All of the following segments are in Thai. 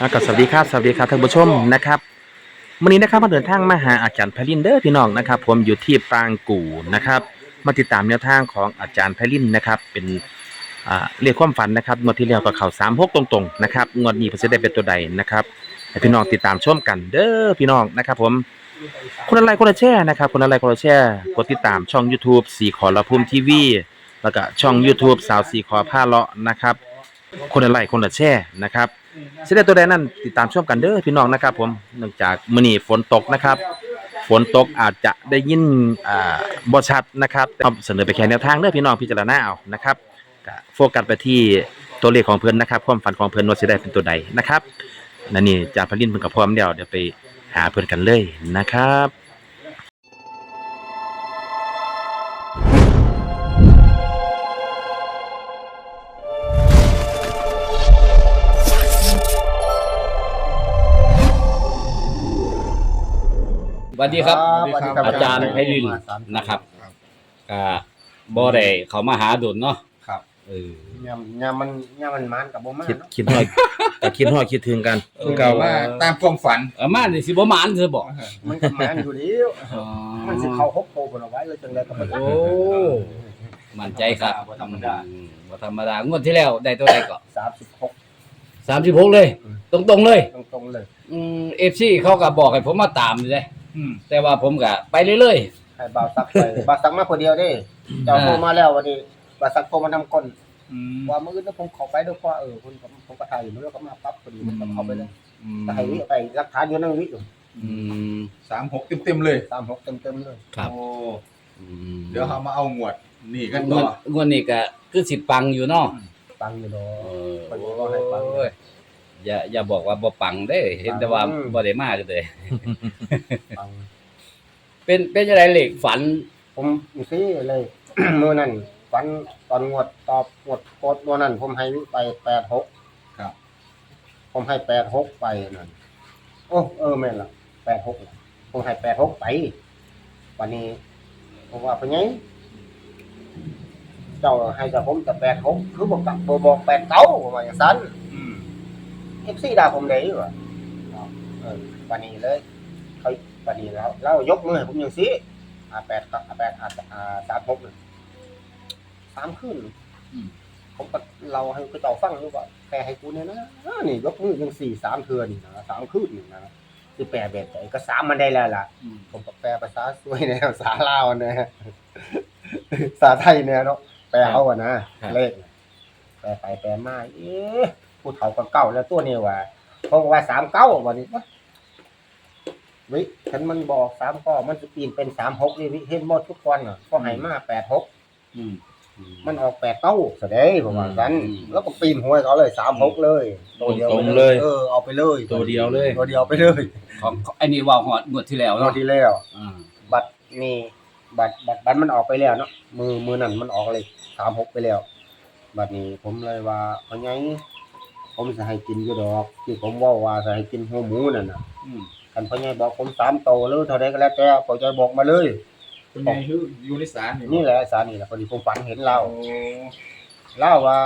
อ่าก็สวัสดีครับสวัสดีครับท่านผู้ชมนะครับวันนี้นะครับมาเดินทางมาหาอาจารย์ไพลินเด้อพี่น้องนะครับ ผมอยู่ที่ปางกู่นะครับ มาติดตามแนวทางของอาจารย์ไพลินนะครับ เป็นอ่าเรียกความฝันนะครับงวดที่แล้วก็เข้าสามหกตรงๆนะครับงวดนี้เพิ่นจะได้เป็นตัวใดนะครับให้พี่น้องติดตามชมกันเด้อพี่น้องนะครับ ผมคนอะไรคนละแช่นะครับ คนอะไรคนละแช่กดติดตามช่อง YouTube สีขอละพุ่มทีวีแล้วก็ช่อง YouTube สาวสีขอผ้าเลาะนะครับ คนละไลค์คนละแช่นะครับ สิได้ตัวใดนั้นติดตามชมกันเด้อพี่น้องนะครับ ผมเนื่องจากมื้อนี้ฝนตกนะครับ ฝนตกอาจจะได้ยินอ่าบ่ชัดนะครับแต่เสนอไปแค่แนวทางเด้อพี่น้องพิจารณาเอานะครับก็โฟกัสไปที่ตัวเลขของเพิ่นนะครับ ความฝันของเพิ่นว่าสิได้เป็นตัวใดนะครับนั่นนี่จาพลินเพิ่นก็พร้อมแล้วเดี๋ยวไปหาเพิ่นกันเลยนะครับ สวัสดีครับสวัสดีครับ อาจารย์ไพลินนะครับก็บ่ได้เขามาหาดุลเนาะครับเออยำยำมันยำมันมันกับบ่มาคิดเนาะคิดฮอดก็คิดฮอดคิดถึงกันเออเก่าว่าตามความฝันเออมานี่สิบ่หมานซื่อบ่มันก็มันอยู่ดีมันสิเข้าฮกโคกันเอาไว้เลยจังได๋ก็บ่โอ้มั่นใจครับบ่ธรรมดาอืมบ่ธรรมดางวดที่แล้วได้ตัวใดก็36 36เลยอืมตรงๆเลย ตรงๆเลย อืม FC เขาก็บอกให้ผมมาตามเลย อืมแต่ว่าผมก็ไปเรื่อยให้บ่าวซักไปบ่าวซักมาคนเดียวเด้เจ้าโทรมาแล้ววันนี้บ่าวซักโทรมานำก้นอืมว่ามื้อนี้ผมเข้าไปด้วยว่าเออคุณผมผมก็ถ่ายอยู่แล้วก็มาปั๊บพอดีผมก็เข้าไปเลยอืมก็ให้วิไปหลักฐานอยู่นั่นวิอยู่อืม สามหกเต็มๆเลย36เต็มๆเลยครับ โอ้อืมเดี๋ยวเขามาเอาหมวด นี่กันงต่วอดงวดนี้ก็คือสิปังอยู่เนาะตังอยู่เนาะเออคนนี้ก็ให้ปังโอ้ย อย่าอย่าบอกว่าบ่ปังเด้เห็นแต่ว่าอืม บ่ได้มาก็เลยตังเป็นเป็นจังไดเลขฝัน ผมอยู่ซี่เลย มื้อนั้นฝันตอนงวดตอบงวดโคตรมื้อนั้น ผมให้วิไป86ครับ ผมให้แปดหกไปนั่นโอ้เออแม่นละแปดหกผมให้แปดหกไปวันนี้ผมว่าเป็นไงเจ้าให้กับผมแต่แปดหกคือบอกกับบอกบอกแปดเก้าว่าอย่างนั้นอืม เอฟซีด่าผมได้วะเออวันนี้เลยเขาวันนี้แล้วแล้วยกมือให้ผมอย่างสิอ่าแปดครับอ่าแปดอ่าอ่าสามหกเลยสามขึ้นอืมผมก็เราให้กระเจ้าฟังรู้ว่าแปลให้กูเนี่ยนะอ้านี่ยกมือยังสี่สามเทือนี่นะสามคืนนี่นะคือแปลแบบไหนก็สามมันได้แล้วล่ะอืมผมก็แปลภาษาสวยแนวภาษาลาวนะภาษาไทยเนี่ยเนาะแปลเอาอะนะเลขน่ะแปลไปแปลมาเอ๊ะ ผู้เฒ่าก็เก่าแล้วตัวนี้ว่าเพราะว่าสามเก้าวันนี้วะวิฉันมันบอกสามก้อมันจะปีนเป็นสามหกนี่วิเห็นหมดทุกคนอะก็ให้มาแปดหกอืมมันออกแปดเต้าแสดงประมาณนั้นอืมแล้วก็ปีนหัวเขาเลยสามหกเลยตัวเดียวตรงๆเลย เออเอาไปเลยตัวเดียวเลย ตัวเดียวไปเลยของของไอ้นี่ว่าฮอดงวดที่แล้วตัวเนาะที่แล้ว อ่าบัตรนี่บัตรบัตรบัตรมันออกไปแล้วเนาะมือมือนั่นมันออกเลยสามหกไปแล้ว บัตรนี้ผมเลยว่าเขาไง ผมจะให้กินอยู่ดอก ที่ผมว่าว่าจะให้กินหัวหมูนั่นน่ะอืมกันพ่อใหญ่บอกผมสามโตหรือเท่าไรก็แล้วแต่พ่อใหญ่บอกมาเลย คุณยายชื่อยูนิสานนี่แหละสารนี่แหละพอดีผมฝันเห็นเราโอ้ เล่าว่า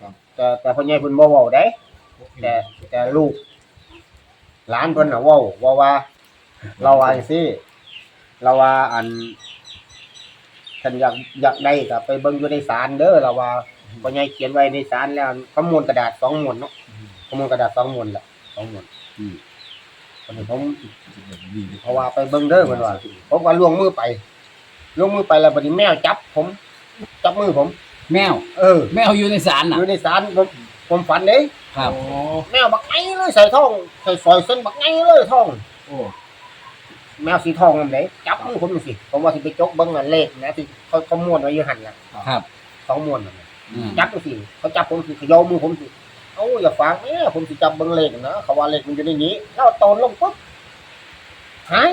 ครับ แต่แต่พ่อใหญ่เพิ่นบ่เว้าได้ แต่แต่ลูกหลานเพิ่นน่ะเว้าว่าว่า เราว่าจังซี่เราว่าอันฉันอยากอยากได้ก็ไปเบิ่งอยู่ในศาลเด้อเราว่า พ่อใหญ่เขียนไว้ในศาลแล้วขมวลกระดาษสองม้วนเนาะขมวลกระดาษสองม้วนล่ะสองม้วนอืมวันนี้ผมเพราะว่าไปเบิ่งเด้อเพิ่นว่าผมก็ล่วงมือไปล่วงมือไปแล้วบัดนี้แมวจับ ผม จับมือผม แมว เออ แมวอยู่ในศาลอน่ะยู่ในศาลผมผมฝันเด้ครับโอ้แมวบักไงเลยใส่ท่องใส่ซอยเส้นบักไงเลยท่อง โอ้แมวสีทองนั่นเด้จับมือผมดูสิผมว่าสิไปจกเบิ่งอันเลขนะที่เขาเขาม้วนไว้อยู่หั่นน่ะครับ สองม้วนนั่นน่ะ อืม จับดูสิเขาจับผมสิเขย่ามือผมสิเอ้าอย่าฟังแม่ผมสิจับเบิ่งเลขนะเขาว่าเลขมันอยู่ในนี้แล้วโตนลงปุ๊บหาย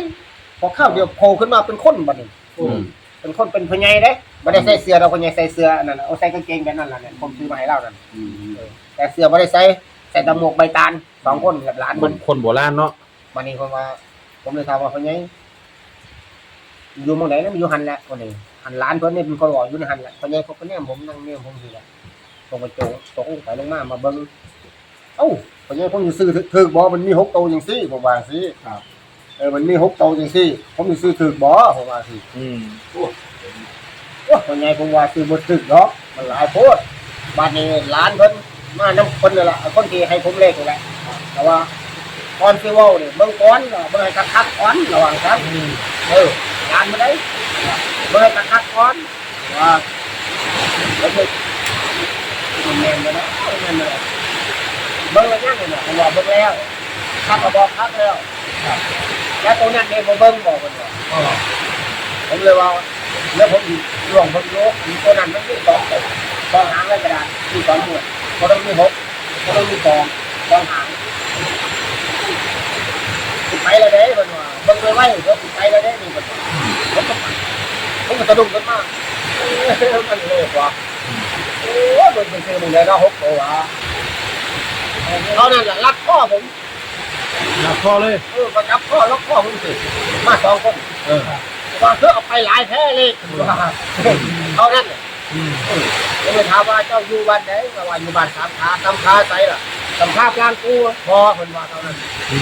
พอข้าวเดียวโผล่ขึ้นมาเป็นคนบัดนี้โอ้อืม เป็นคนเป็นพญายเด้บ่ได้ใส่เสื้อเราพญายใส่เสื้ออันนั่นน่ะเอาใส่กางเกงแบบนั้นล่ะเนี่ยผมซื้อมาให้เรานั่นอืมแต่เสื้อบ่ได้ใส่ใส่แตะหมวกใบตาลสองคนกับหลานคมันนคนโบราณเนาะวันนี้ผมว่าผมเลยถามว่าพญายอยู่หมองไหนนะมันอยู่หันแหละวันนี้ หันหลานเพิ่นนี่เป็นคนบอกอยู่ในหันแหละพญายเขาก็แนมผมนั่งแนมผมสิแหละผมก็โจงตกลงไปลงมามาเบิ่งเอ้าเพราะงั้นผมสิซื้อถึกบ่มันมีหกโตวจังซี่ผมว่าสิครับเออมันมีหกโตวจังซี่ ผมสิซื้อถึกบ่ผมว่าสิอืมโอ้เพราะงั้นผมว่าซื้อบ่ถึกดอกมันหลายโพดบัดนี้ร้านเพิ่นมานํคนนั่นล่ะคนที่ให้ผมเลขนี่แหละแต่ว่าก่อนสิเว้านี่เบิ่งก่อนเบิ่งให้คักๆก่อนระวังครับเออร้านมาได้ เบิ่งให้คักก่อนว่าแล้วก็มันแมนบ่เนะแม่นบ่เบิ่งแล้วยังนี่น่ะผมว่าเบิ่งแล้วคักก็บอกคักแล้วแล้วตรงนั้นเนี่ยบ่เบิ่งบอกเพิ่นว่าผมเลยว่าแล้วผมอยู่ร่วงเพิ่นโลกมีตัวนั้นมันมีสองตัวสองหางแล้วกระดาษมีสองหมวดบ่ต้องมีหกบ่ต้องมีสองสองหางไปแล้วเด้เพิ่นว่าเบิ่งไว้ไว้เดี๋ยวสิไปแล้วเด้นี่เพิ่นว่าผมก็ไป ผมก็สะดุ้งขึ้นมาเอ้ยมันเลยว่าโอ้ยเบิ่งไปซื้อมึงได้เนาะหกตัวอะเท่านั้นแหละรักพ่อผมหนักคอเลย เออมาจับพ่อล็อกพ่อผมสิมาสองคนเออว่าเธอเอาไปหลายแท้เลยว่าเท่านั้นน่ะอืมเออผมเลยถามว่าเจ้าอยู่บ้านไหนก็ว่าอยู่บ้านสามขาสามขาใส่ล่ะสามขาพลางกูพอเพิ่นว่าเท่านั้น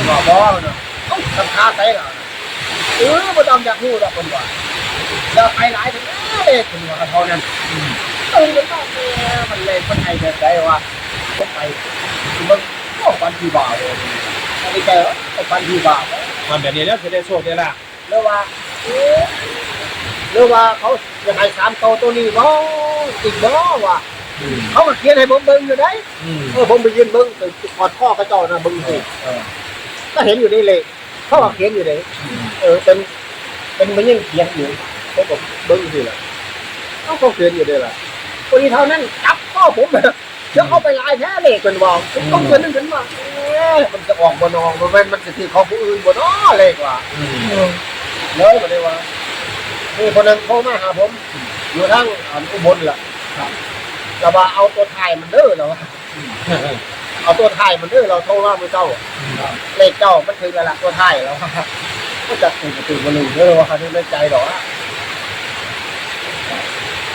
บอกพอเนาะเอ้าสามขาใส่ล่ะเออบ่ต้องอยากรู้ดอกเพิ่นว่า อย่าไปหลายถึงเลยเพิ่นว่าเท่านั้นเออมันต้องแม่มันเลยมันให้แบบใดว่าผมไปมันก็ปันที่บ่าวเลยอันนี้แกปันที่บ่าวทำแบบนี้แล้วจะได้โชคได้ลาภหรือว่าเอ๊ะหรือว่าเขาจะให้สามโตตัวนี้บ่อีกบ่วะเขาก็เขียนให้ผมเบิ่งอยู่ได้เออผมไปยืนเบิ่งไปกอดข้อกระจ้านะเบิ่งสิก็เห็นอยู่นี่เลยเขาก็เขียนอยู่เลยเออเป็นเป็นมันยังเขียนอยู่ ผมก็เบิ่งสิล่ะเขาก็เขียนอยู่เลยล่ะคนนี้เท่านั้นจับข้อผมเลยเชื่อเขาไปลายแท้เลยเป็นบอกผมต้องเขียนนั่นเป็นว่าเอ๊ะมันจะออกบ่นองมันเป็นมันจะที่ของผู้อื่นบ่เนาะเลยกว่าอืมเลยมาเลยว่ามีคนหนึงโทรมาหาผม อยู่ทั้งอันอุบลล่ะแต่ว่าเอาตัวถ่ายมันเด้อแล้วว่าเอาตัวถ่ายมันเด้อเราโทรมาเมื่อเจ้าเลขเจ้ามันถึงแล้วล่ะตัวถ่ายแล้วว่าก็จะตื่นตื่นมาหนึ่งเด้อว่าเขาไม่ใจหรอกว่า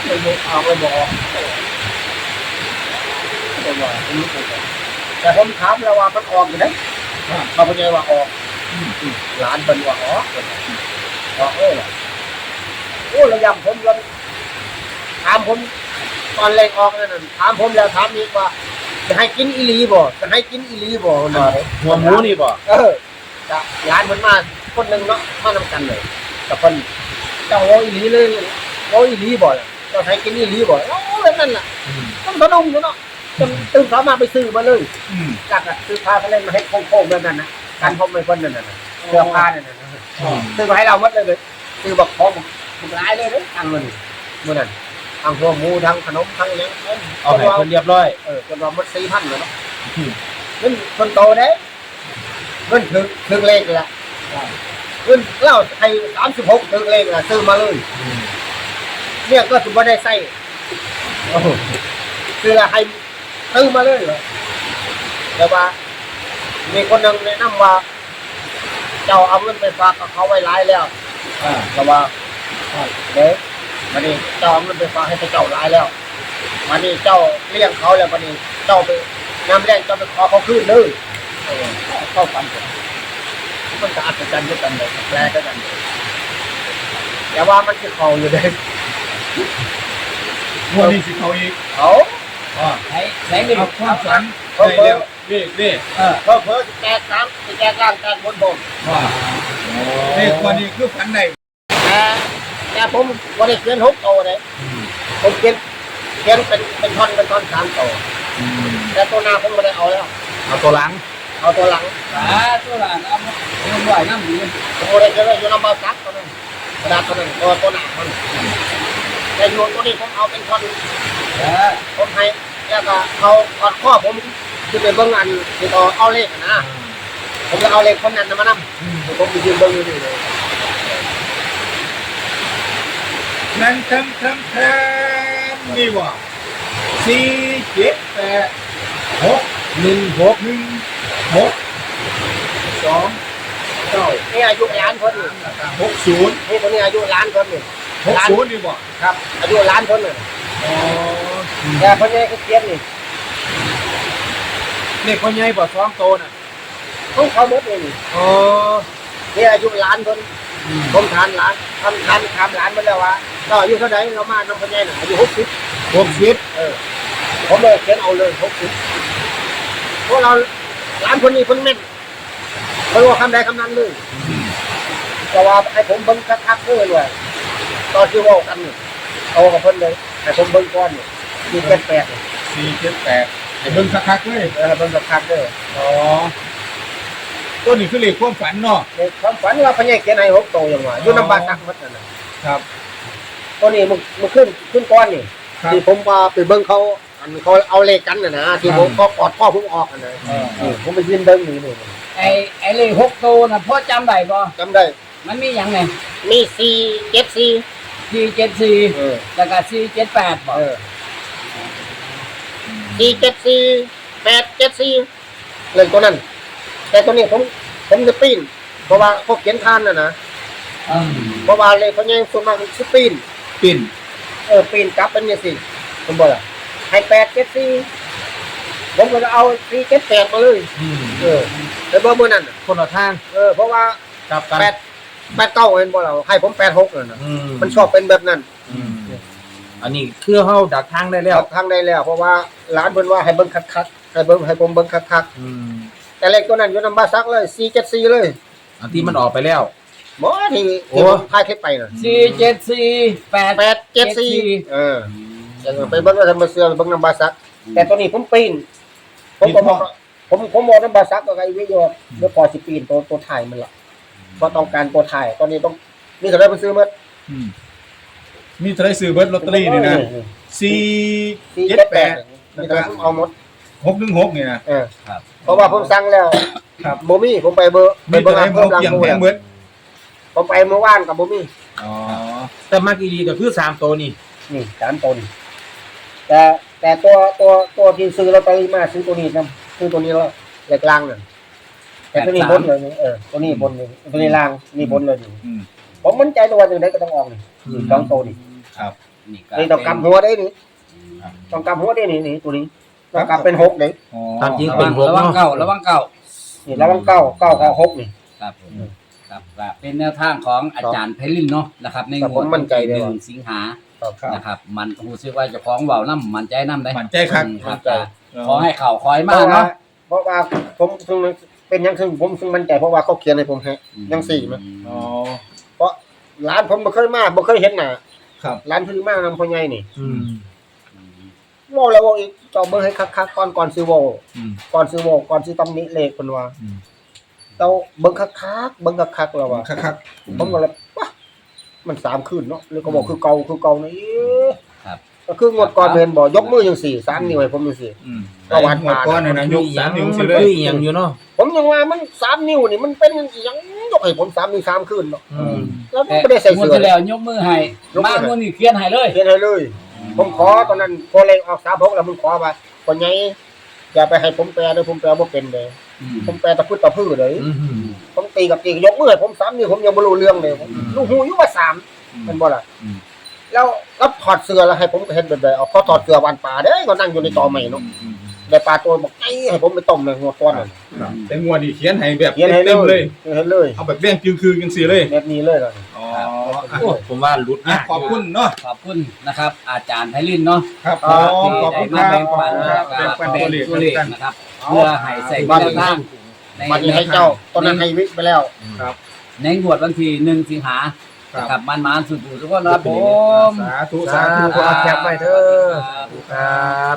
ไม่บอกเอาไม่บอกไม่บอกไม่รู้ไม่บอกแต่ผมถามแล้วว่ามันออกอยู่ไหนเขาเป็นไงว่าออกหลานเป็นว่าออกออกเอ้ยโอ้ระยำผมยังถามผมตอนเลขออกนั่นนะถามผมแล้วถามอีกว่าจะให้กินอีลีบ่จะให้กินอีลีบ่มันว่าหัวหมูนี่บ่เออจะย้านมันมาคนหนึ่งเนาะมานำกันเลยกับคนเจ้าโอ้อีลีเลยโอ้อีลีบ่ล่ะ เจ้าให้กินอีหลีบ่โอ้แบบนั้นล่ะต้องสะดุ้งอยู่เนาะจนตื่นสามารถไปซื้อมาเลยกัดอะซื้อผ้าไปเล่นมาให้โค้งๆแบบนั้นนะกันผมไม่คนนั่นน่ะเสื้อผ้านั่นน่ะซื้อมาให้เราหมดเลยเลยซื้อบักของบักหลายเลยเด้อทางเงินมื่อนั้นทางพวกหมูทางขนมทางเลี้ยงเอาให้คนเรียบร้อยเออจนว่าหมดสี่พันเลยเนาะเงินคนโตเด้เงินถึงถึงเลขเลยละเงินเล่าให้สามสิบหกถึงเลขละซื้อมาเลย เนี่ยก็ถือว่าได้ใส่โอ้โหคือละให้ซื้อมาเลยเหรอแต่ว่า มีคนหนึ่งแนะนำว่า เจ้าเอาเงินไปฝากกับเขาไว้หลายแล้วแต่ว่าเด็กวันนี้เจ้าเอาเงินไปฝากให้เจ้าหลายแล้ววันนี้เจ้าเลี้ยงเขาแล้ววันนี้เจ้าไปน้ำแรงเจ้าไปขอเขาคืนเลยเออเข้ากันผมมันจะอัศจรรย์ด้วยกันเลยแปลด้วยกันเลยแต่ว่ามันคือเขาอยู่เลย งวดนี้สิเขาอีกเขาอ่าใช้ใช้เงินเอาความฝันเขาได้เพิ่แล้วนี่นี่เพิ่มเพิ่มแตกน้ำแตกล่างแตกบนบนว่านี่วันนี้คือฝันได้แต่แต่ผมวันนี้เขียนหกโตเลยผมเขียนเขียนเป็นเป็นท่อนเป็นท่อนสามโตแต่ตัวหน้าผมไม่ได้เอาแล้ว เอาตัวหลัง เอาตัวหลังอ่าตัวหลานเอาเงินไหวน้ำดีผมไม่ได้เขียนไว้อยู่ลำบาซักตัวนั้นกระดาษตัวนั้นตัวตัวหน้ามัน แต่อยู่ตัวนี้ผมเอาเป็นท่อนอ่าผมให้แล้วก็เอาถอดข้อผมคือเป็นเบื้องอันที่ต่อเอาเลขนะผมจะเอาเลขคนนั้นมานั่ผมไปยืนเบื้องอยู่นี่เลยนั่นทั้งทั้งแทนนี่ว่าสี่เจ็ดแปดหกหนึ่งหกหนึ่งหกสองเก้านี่อายุล้านคนนี่หกศูนย์นี่คนนี้อายุล้านคนนี่ หกศูนย์นี่บ่ครับ อายุล้านคนนี่อ๋อแต่คนนี้ก็เขียนนี่เลขพ่อใหญ่บ่ซ้อมโตน่ะของเขาหมดเลยนี่อ๋อนี่อายุหลานคนผมทานหลานทำทานทำหลานมาแล้ววะก็อายุเท่าไหร่เรามาน้องพญายน่ะอายุหกสิบหกสิบเออผมเลยเขียนเอาเลยหกสิบเพราะเราหลานคนนี้คนแม่นไม่รู้ว่าคำใดคำนั้นเลยแต่ว่าให้ผมเบิ้งคักๆเลยเลย ตอนที่เว่ากันนี่เอากับเพิ่นเลยให้ผมเบิ้งก้อนนี่มีเจ็ดแปดนี่สี่เจ็ดแปดไอ้เบิ่งคักๆเลยเออเบิ้งคักๆเลยอ๋อตัวนี้คือเลขความฝันเนาะในความฝันว่าพญายเขียนให้หกโตวอย่างว่าอยู่น้ำบาตักมัดนั่นน่ะครับ ตัวนี้มันมันขึ้นขึ้นก้อนนี่ครับ ที่ผมว่าไปเบิ้งเขาอันเขาเอาเลขกันน่ะนะที่ผมก็กอดพ่อผมออกน่ะนะเออนี่ผมไปยืนเบิ้งนี่นี่ไอ้ไอ้เลขหกตัวน่ะพ่อจำได้บ่จำได้ มันมีอย่างไงมีสี่เจ็ดสี่ สี่เจ็ดสี่เออ แล้วก็สี่เจ็ดแปดบ่เออสี่เจ็ดสี่แปดเจ็ดสี่เล่นตัวนั้น แต่ตัวนี้ผมผมจะปีน เพราะว่าพวกเขียนทานน่ะนะอืมเพราะว่าเลยเขาแย่งส่วนมากมันคือปีน ปิ่นเออปีนกลับเป็นเนี่ยสิผมบอกละให้แปดเจ็ดสี่ผมก็จะเอาสี่เจ็ดแปดมาเลย อืมเออแต่เบอร์เมื่อนั้นน่ะคนละทาง เออเพราะว่า กลับกันแปด แปดเก้าเห็นบ่เราให้ผมแปดหกเลยนะอืมมันชอบเป็นแบบนั้นอืมอันนี้คือเฮาดักทางได้แล้ว ทางได้แล้ว เพราะว่าร้านเพิ่นว่าให้เบิ่งคักๆให้เบิ่งให้ผมเบิ่งคักอืมๆแต่เลขตัวนั้นอยู่นำบ้านซักเลย474เลยอันที่มันออกไปแล้ว บ่ที่โอ้ ที่ผมพายคลิปไปน่ะสี่เจ็ดสี่แปด 874เออ ยังไปเบิ่งว่าทำมาเสือไปเบิ่งนำบ้านซัก แต่ตัวนี้ผมปีนผมก็บอกผมผมบอกนำบ้านซักก็ไอ้วิโยเดี๋ยวพอสิปีนตัวตัวถ่ายมันละ เพราะต้องการตัวถ่าย ตอนนี้ต้องมีเท่าไหร่เพิ่นซื้อมาอืมมีเท่าไหรซื้อเบิร์ดลอตเตอรี่นี่นะสี่เจ็ดแปดมีเท่าไหร่ผมเอาหมดหกหนึ่งหกนี่นะ เออครับ เพราะว่าผมสั่งแล้วครับบ่มีผมไปเบอร์ไปมีเบอเท่าร์ไหรร้านหเพิ่มกร้านอย่างหมูแพงแล้วเบิร์ดผมไปเมื่อวานกับบ่มีอ๋อแต่มากอีดีก็คือสามตัวนี่นี่สามตนแต่แต่ตัวตัวตัวที่ซื้อลอตเตอรี่มาซื้อตัวนี้นะซื้อตัวนี้แล้วเหล็กลางน่ะ แต่ตัวนี้บนเลยนี่เออตัวนี้บนเลยตัวนี้ล่างนี่บนเลยนี่อืมผมมั่นใจตัวว่าอย่างไรก็ต้องออกนี่นี่สองตัวนี่ครับนี่ก็นี่ต้องกำหัวได้นี่ต้องกำหัวได้นี่นี่ตัวนี้ต้องกำเป็นหกเลยอ๋อตามจริง ระเป็วันงหกระวังเนาะเก่าระวังเก่า นี่แล้วมันเก้าเก้ากับหกนี่ ครับผมครับก็เป็นแนวทางของอาจารย์เพลินเนาะนะครับ ในครับงผวดมมั่นใจเลยหว่านึ่งสิงหาครับนะครับ มันรู้สึกว่าเจะคล้าของเบาน้ำมันใจน้ำได้มั่นใจครับอืมครับมั่นใจขอให้เข่าคอยเพมากราะว่าเนาะเพราะว่าผมซึ่ง เป็นยังซึ่งผมซึ่งมั่นใจเพราะว่าเขาเขียนให้ผมให้ยังสี่มั้ยอ๋อเพราะร้านผมบ่เคยมาบ่เคยเห็นหน้าครับร้านเพิ่งมานำพ่อใหญ่นี่อืมเว้าแล้วเว้าอีกเจอเบิ่งให้คักๆก่อนก่อนซื้อเว้าอืมก่อนซื้อเว้าก่อนสิตำหนิเลขเพิ่นว่าอืมเต้าเบิ่งคักๆเบิ่งคักๆแล้วว่า คักคักผมก็เลยว้ามันสามคืนเนาะแล้วก็บอกคือเก่าคือเก่านี่เอ๊ะครับ ก็คืองวดก่อนเห็นบ่ยกมือจังซี่สามนิ้วให้ผมจังซี่ๆอืมประวัติหมดก้อนนะนะยกสามนิ้วมัสินเลคืยออหย่างอยู่เนาะผมยังว่ามันสามนิ้วนี่มันเป็นอหยังยกให้ผมสามนิ้วสามคืนเนาะอืมแล้วผมแต่ไม่ได้ใส่งวดเสื้อที่แล้วยกมือให้ยกมือให้มางวดนี้เขียนให้เลยเขียนให้เลย ผมขอตอนนั้นพอเลขออกสามหกแล้วผมขอว่าคนใหญ่อย่าไปให้ผมแปลเลยผมแปลบ่เป็นเลยอืมผมแปลตะพื้ตะพื้เลยอืมผมตีกับตียกมือให้ผมสามนิ้วผมยังไม่รู้เรื่องเลยผมอืมลูกหูอยู่ว่าสามอืมมันบ่ล่ะอืม แล้วก็ถอดเสื้อแล้วให้ผมเห็นแบบๆเอาเขาถอดเสื้อวันป่าเด้อก็นั่งอยู่ในตอใหม่เนาะอืมได้ปลาตัวบอกไอ้ให้ผมไปต้มเลยหัวก้อนน่ะครับแต่งวดนี่เขียนให้แบบเขียนให้เลเต็มๆเลย ยเขียนให้เลยเอาแบบแดงจึงคือจังซี่เลยแบบนี้เลยล่ะอ๋ออะโอ้ผมว่าหลุดอะยากขอบคุณเนาะขอบคุณนะครับ อาจารย์ไพลินเนาะครับผอ่ามขอบคุณคมารับแบ่งปันครับแบ่งปันตัวเลขตัวเลขกัน นะครับเพื่อให้ใส่แนวทางในวันนี้ให้เจ้าตอนนั้นให้วิกไปแล้ว ในงวดวันที่หนึ่งสิงหาครับ นะครับมันมาสุดๆทุกคนนะครับผม สาธุสาสาธุธุเอาแคปไว้เด้อครับครับ